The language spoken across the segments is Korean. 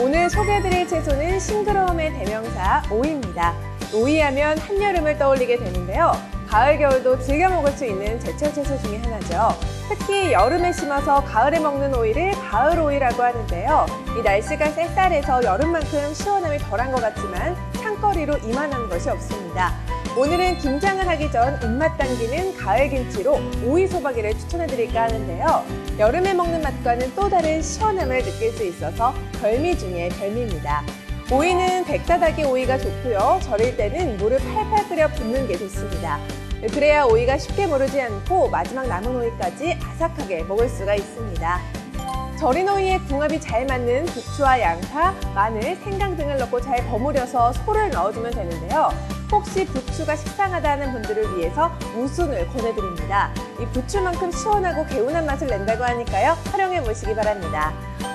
오늘 소개해드릴 채소는 싱그러움의 대명사 오이입니다. 오이하면 한여름을 떠올리게 되는데요. 가을, 겨울도 즐겨 먹을 수 있는 제철 채소 중에 하나죠. 특히 여름에 심어서 가을에 먹는 오이를 가을 오이라고 하는데요. 이 날씨가 쌀쌀해서 여름만큼 시원함이 덜한 것 같지만 창거리로 이만한 것이 없습니다. 오늘은 김장을 하기 전 입맛 당기는 가을 김치로 오이 소박이를 추천해드릴까 하는데요. 여름에 먹는 맛과는 또 다른 시원함을 느낄 수 있어서 별미 중에 별미입니다. 오이는 백다닥이 오이가 좋고요. 절일 때는 물을 팔팔 끓여 붓는 게 좋습니다. 그래야 오이가 쉽게 무르지 않고 마지막 남은 오이까지 아삭하게 먹을 수가 있습니다. 절인 오이에 궁합이 잘 맞는 부추와 양파, 마늘, 생강 등을 넣고 잘 버무려서 소를 넣어주면 되는데요. 혹시 부추가 식상하다는 분들을 위해서 무순을 권해드립니다. 이 부추만큼 시원하고 개운한 맛을 낸다고 하니까요. 활용해 보시기 바랍니다.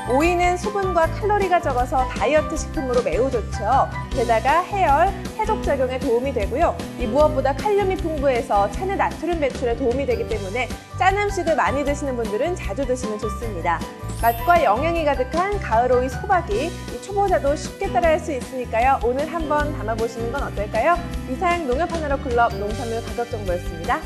오이는 수분과 칼로리가 적어서 다이어트 식품으로 매우 좋죠. 게다가 해열, 해독 작용에 도움이 되고요. 이 무엇보다 칼륨이 풍부해서 체내 나트륨 배출에 도움이 되기 때문에 짠 음식을 많이 드시는 분들은 자주 드시면 좋습니다. 맛과 영양이 가득한 가을 오이 소박이 이 초보자도 쉽게 따라할 수 있으니까요. 오늘 한번 담아보시는 건 어떨까요? 이상 농협 하나로 클럽 농산물 가격 정보였습니다.